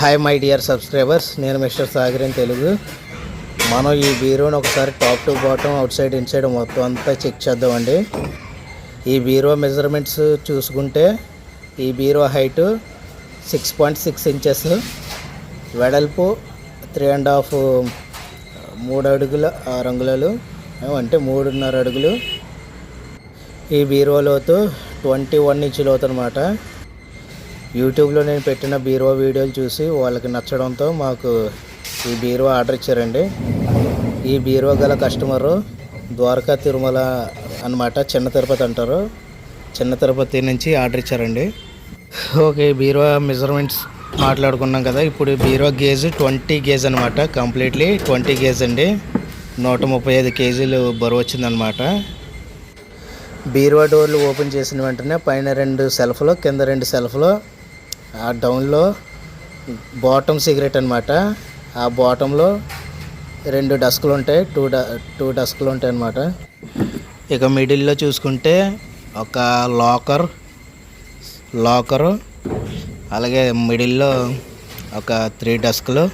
Hi my dear subscribers నేను mister Sagar in Telugu. మనం ఈ బీరోని ఒకసారి top to bottom outside inside మొత్తం అంతా చెక్ చేద్దామండి. ఈ బీరో మెజర్మెంట్స్ చూసుకుంటే ఈ బీరో height six point six inches వెడల్పు త్రీ అండ్ హాఫ్ మూడు అడుగుల ఆరు అంటే మూడున్నర అడుగులు. ఈ బీరోలోతు ట్వంటీ వన్ ఇంచ్ లోతు అనమాట యూట్యూబ్లో నేను పెట్టిన బీరువా వీడియోలు చూసి వాళ్ళకి నచ్చడంతో మాకు ఈ బీరువా ఆర్డర్ ఇచ్చారండి. ఈ బీరువా గల కస్టమరు ద్వారకా తిరుమల అన్నమాట చిన్న తిరుపతి అంటారు. చిన్న తిరుపతి నుంచి ఆర్డర్ ఇచ్చారండి. ఓకే బీరువా మెజర్మెంట్స్ మాట్లాడుకున్నాం కదా ఇప్పుడు బీరువా గేజ్ ట్వంటీ గేజ్ అనమాట కంప్లీట్లీ ట్వంటీ గేజ్ అండి. నూట ముప్పై ఐదు కేజీలు బరువు వచ్చిందనమాట బీరువా డోర్లు ఓపెన్ చేసిన వెంటనే పైన రెండు సెల్ఫ్లో కింద రెండు సెల్ఫ్లో ఆ డౌన్లో బాటమ్ సిగరెట్ అనమాట ఆ బాటంలో రెండు డస్కులు ఉంటాయి టూ డ టూ డస్కులు ఉంటాయి అన్నమాట. ఇక మిడిల్లో చూసుకుంటే ఒక లాకర్ లాకరు అలాగే మిడిల్లో ఒక త్రీ డస్క్లు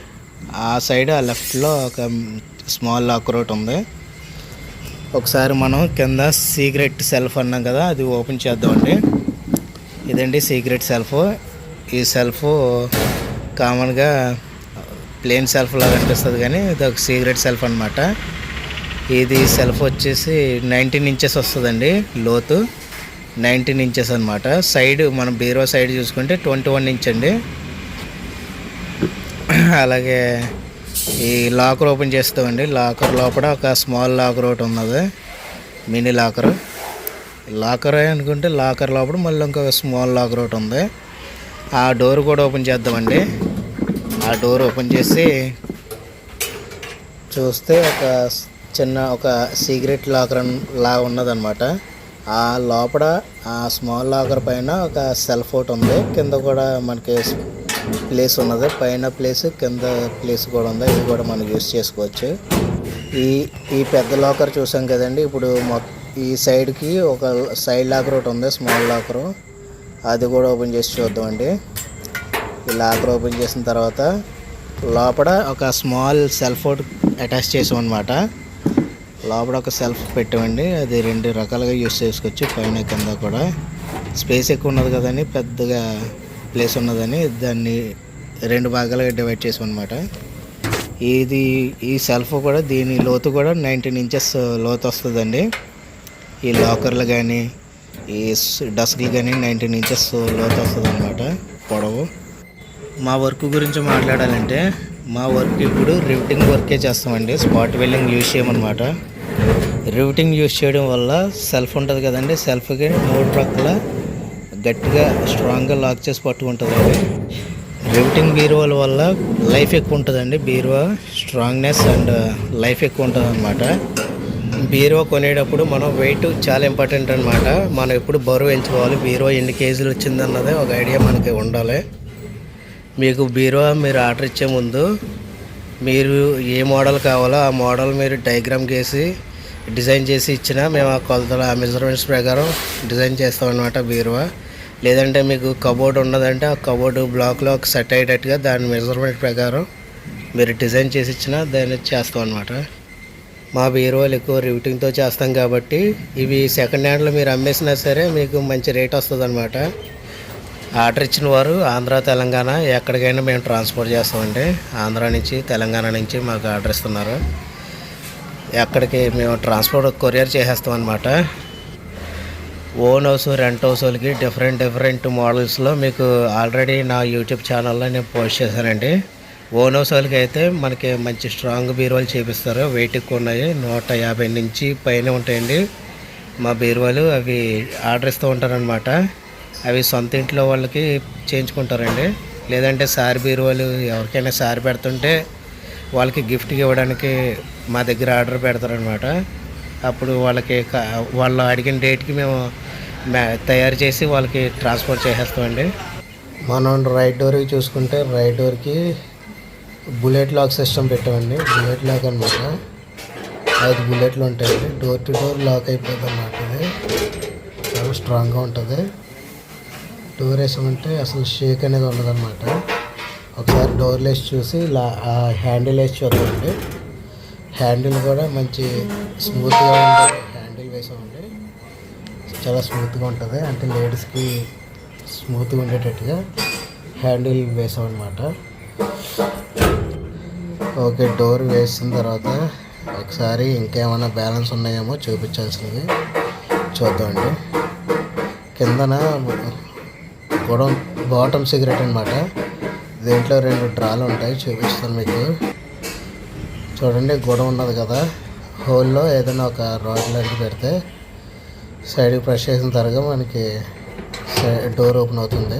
ఆ సైడ్ ఆ లెఫ్ట్లో ఒక స్మాల్ లాకర్ ఒకటి ఉంది. ఒకసారి మనం కింద సీక్రెట్ సెల్ఫ్ అన్నాం కదా అది ఓపెన్ చేద్దామండి. ఇదండి సీక్రెట్ సెల్ఫ్. ఈ సెల్ఫ్ కామన్గా ప్లేన్ సెల్ఫ్ లాగా అనిపిస్తుంది కానీ ఇది ఒక సీక్రెట్ సెల్ఫ్ అనమాట ఇది సెల్ఫ్ వచ్చేసి నైన్టీన్ ఇంచెస్ వస్తుందండి లోతు. నైన్టీన్ ఇంచెస్ అనమాట సైడ్ మనం బీరో సైడ్ చూసుకుంటే ట్వంటీ వన్ ఇంచ్ అండి. అలాగే ఈ లాకర్ ఓపెన్ చేస్తామండి. లాకర్ లోపల ఒక స్మాల్ లాకర్ ఒకటి ఉన్నది. Mini locker. లాకర్ అనుకుంటే లాకర్ లోపల మళ్ళీ ఇంకొక స్మాల్ లాకర్ ఒకటి ఉంది. ఆ డోర్ కూడా ఓపెన్ చేద్దామండి. ఆ డోర్ ఓపెన్ చేసి చూస్తే ఒక చిన్న ఒక సీక్రెట్ లాకర్ లా ఉన్నదనమాట. ఆ లోపల ఆ స్మాల్ లాకర్ పైన ఒక సెల్ ఫోట్ ఉంది. కింద కూడా మనకి ప్లేస్ ఉన్నది. పైన ప్లేస్ కింద ప్లేస్ కూడా ఉంది. ఇది కూడా మనం యూస్ చేసుకోవచ్చు. ఈ ఈ పెద్ద లాకర్ చూసాం కదండి. ఇప్పుడు ఈ సైడ్కి ఒక సైడ్ లాకర్ ఒకటి ఉంది స్మాల్ లాకరు. అది కూడా ఓపెన్ చేసి చూద్దామండి. ఈ లాకర్ ఓపెన్ చేసిన తర్వాత లోపల ఒక స్మాల్ సెల్ ఫోన్ అటాచ్ చేసాం అనమాట లోపల ఒక సెల్ఫ్ పెట్టామండి. అది రెండు రకాలుగా యూస్ చేసుకోవచ్చు పైన కింద కూడా స్పేస్ ఎక్కువ ఉన్నది కదని పెద్దగా ప్లేస్ ఉన్నదని దాన్ని రెండు భాగాలుగా డివైడ్ చేసాం అనమాట ఇది ఈ సెల్ఫ్ కూడా దీని లోతు కూడా నైన్టీన్ ఇంచెస్ లోతు వస్తుందండి. ఈ లాకర్లు కానీ ఈ డస్క్లు కానీ నైన్టీన్ ఇంచెస్ లోతు వస్తుంది అనమాట పొడవు. మా వర్క్ గురించి మాట్లాడాలంటే మా వర్క్ ఇప్పుడు రివిటింగ్ వర్కే చేస్తామండి స్పాట్ వెల్డింగ్ యూజ్ చేయమన్నమాట. రివిటింగ్ యూజ్ చేయడం వల్ల సెల్ఫ్ ఉంటుంది కదండి సెల్ఫ్కి మూడు ప్రక్కల గట్టిగా స్ట్రాంగ్గా లాక్ చేసి పట్టుకుంటుందండి రివిటింగ్ బీరువాల వల్ల లైఫ్ ఎక్కువ ఉంటుందండి బీరువా స్ట్రాంగ్నెస్ అండ్ లైఫ్ ఎక్కువ ఉంటుంది బీరో బీరువా కొనేటప్పుడు మనం వెయిట్ చాలా ఇంపార్టెంట్ అనమాట మనం ఎప్పుడు బరువు ఎంచుకోవాలి బీరో ఎన్ని కేజీలు వచ్చిందన్నదే ఒక ఐడియా మనకి ఉండాలి. మీకు బీరువా మీరు ఆర్డర్ ఇచ్చే ముందు మీరు ఏ మోడల్ కావాలో ఆ మోడల్ మీరు డయాగ్రామ్ గీసి డిజైన్ చేసి ఇచ్చినా మేము ఆ కొలతల ఆ మెజర్మెంట్స్ ప్రకారం డిజైన్ చేస్తామన్నమాట బీరువా లేదంటే మీకు కబోర్డ్ ఉన్నదంటే ఆ కబోర్డ్ బ్లాక్లో ఒక సెట్ అయ్యేటట్టుగా దాని మెజర్మెంట్ ప్రకారం మీరు డిజైన్ చేసి ఇచ్చినా దాన్ని చేస్తాం అనమాట మా బీరువాలు ఎక్కువ రివిటింగ్తో చేస్తాం కాబట్టి ఇవి సెకండ్ హ్యాండ్లో మీరు అమ్మేసినా సరే మీకు మంచి రేట్ వస్తుంది ఆర్డర్ ఇచ్చిన వారు ఆంధ్ర తెలంగాణ ఎక్కడికైనా మేము ట్రాన్స్పోర్ట్ చేస్తామండి. ఆంధ్ర నుంచి తెలంగాణ నుంచి మాకు ఆర్డర్ ఇస్తున్నారు. ఎక్కడికి మేము ట్రాన్స్పోర్ట్ కొరియర్ చేసేస్తాం అనమాట ఓన్ హౌస్ రెంట్ హౌస్ వాళ్ళకి డిఫరెంట్ డిఫరెంట్ మోడల్స్లో మీకు ఆల్రెడీ నా యూట్యూబ్ ఛానల్లో నేను పోస్ట్ చేశానండి. ఓన్ హౌస్ వాళ్ళకి అయితే మనకి మంచి స్ట్రాంగ్ బీరువాలు చేపిస్తారు. వెయిట్ ఎక్కువ ఉన్నాయి. నూట యాభై నుంచి పైన ఉంటాయండి. మా బీరువాలు అవి ఆర్డర్ ఇస్తూ ఉంటారనమాట అవి సొంత ఇంట్లో వాళ్ళకి చేయించుకుంటారండి. లేదంటే సారి బీరువాలు ఎవరికైనా సారి పెడుతుంటే వాళ్ళకి గిఫ్ట్కి ఇవ్వడానికి మా దగ్గర ఆర్డర్ పెడతారనమాట అప్పుడు వాళ్ళకి వాళ్ళు అడిగిన డేట్కి మేము మ్యా- తయారు చేసి వాళ్ళకి ట్రాన్స్పోర్ట్ చేసేస్తామండి. మనం రైట్ డోర్కి చూసుకుంటే రైట్ డోర్కి బుల్లెట్ లాక్ సిస్టమ్ పెట్టామండి. బుల్లెట్ లాక్ అనమాట ఐదు బుల్లెట్లు ఉంటాయండి డోర్ టు డోర్ లాక్ అయిపోతుంది అన్నమాట ఇది. చాలా స్ట్రాంగ్గా ఉంటుంది. డోర్ వేసామంటే అసలు షేక్ అనేది ఉండదన్నమాట. ఒకసారి డోర్ వేసి చూసి లా హ్యాండిల్ వేసి చూద్దామండి. హ్యాండిల్ కూడా మంచి స్మూత్గా ఉంటుంది హ్యాండిల్ వేసామండి. చాలా స్మూత్గా ఉంటుంది. అంటే లేడీస్కి స్మూత్గా ఉండేటట్టుగా హ్యాండిల్ వేసామన్నమాట. ఓకే డోర్ వేసిన తర్వాత ఒకసారి ఇంకేమైనా బ్యాలెన్స్ ఉన్నాయేమో చూపించాల్సింది. చూద్దామండి. కిందన గొడవ బాటమ్ సిగరెట్ అనమాట దీంట్లో రెండు డ్రాలు ఉంటాయి చూపిస్తాను మీకు. చూడండి గొడవ ఉన్నది కదా. హోల్లో ఏదైనా ఒక రాడ్ లాంటిది పెడితే సైడ్కి ప్రెస్ చేసిన తర్వాత మనకి డోర్ ఓపెన్ అవుతుంది.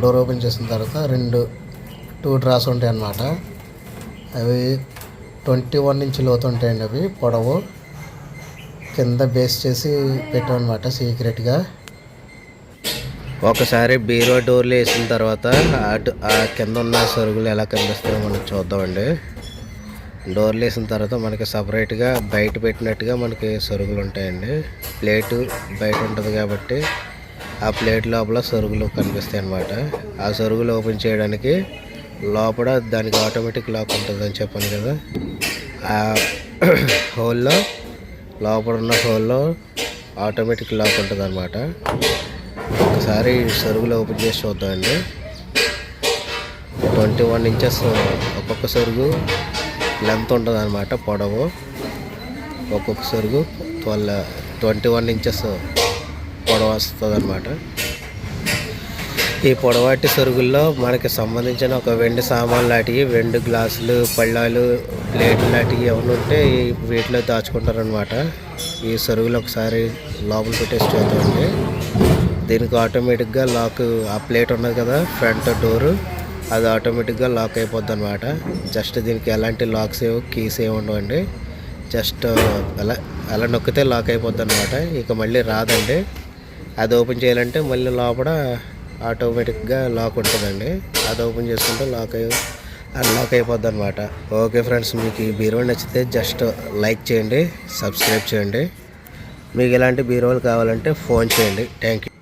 డోర్ ఓపెన్ చేసిన తర్వాత రెండు టూ డ్రాస్ ఉంటాయి అన్నమాట. అవి ట్వంటీ వన్ ఇంచ్ లోతు ఉంటాయండి అవి పొడవు. కింద బేస్ చేసి పెట్టామన్నమాట సీక్రెట్గా ఒకసారి బీరో డోర్లు వేసిన తర్వాత అటు ఆ కింద ఉన్న సరుకులు ఎలా కనిపిస్తాయో మనం చూద్దామండి. డోర్లు వేసిన తర్వాత మనకి సపరేట్గా బయట పెట్టినట్టుగా మనకి సరుకులు ఉంటాయండి. ప్లేటు బయట ఉంటుంది కాబట్టి ఆ ప్లేట్ లోపల సరుకులు కనిపిస్తాయి అన్నమాట ఆ సరుకులు ఓపెన్ చేయడానికి లోపల దానికి ఆటోమేటిక్ లాక్ ఉంటుందని చెప్పాను కదా. ఆ హోల్లో లోపల ఉన్న హోల్లో ఆటోమేటిక్ లాక్ ఉంటుంది అనమాట ఒకసారి సరుగులు ఓపెన్ చేసి చూద్దామండి. ట్వంటీ వన్ ఇంచెస్ ఒక్కొక్క సరుగు లెంత్ ఉంటుంది అనమాట పొడవు. ఒక్కొక్క సరుగు ట్వెల్వ్ ట్వంటీ వన్ ఇంచెస్ పొడవు వస్తుంది అనమాట ఈ పొడవాటి సరుగుల్లో మనకి సంబంధించిన ఒక వెండి సామాన్లు లాంటివి వెండి గ్లాసులు పళ్ళాలు ప్లేట్లు లాంటివి ఏమైనా ఉంటే వీటిలో దాచుకుంటారనమాట ఈ సరుగులు ఒకసారి లోపల పెట్టేసి చూద్దామండి. దీనికి ఆటోమేటిక్గా లాక్ ఆ ప్లేట్ ఉన్నది కదా ఫ్రంట్ డోరు అది ఆటోమేటిక్గా లాక్ అయిపోద్ది అనమాట జస్ట్ దీనికి ఎలాంటి లాక్స్ ఏవో కీస్ ఏమి ఉండవండి. జస్ట్ అలా అలా నొక్కితే లాక్ అయిపోద్ది అనమాట ఇక మళ్ళీ రాదండి. అది ఓపెన్ చేయాలంటే మళ్ళీ లోపల ఆటోమేటిక్గా లాక్ ఉంటుందండి. అది ఓపెన్ చేసుకుంటే లాక్ అయ్యి అన్లాక్ అయిపోద్ది అనమాట ఓకే ఫ్రెండ్స్ మీకు ఈ బీరో నచ్చితే జస్ట్ లైక్ చేయండి సబ్స్క్రైబ్ చేయండి. మీకు ఇలాంటి బీరోలు కావాలంటే ఫోన్ చేయండి. Thank you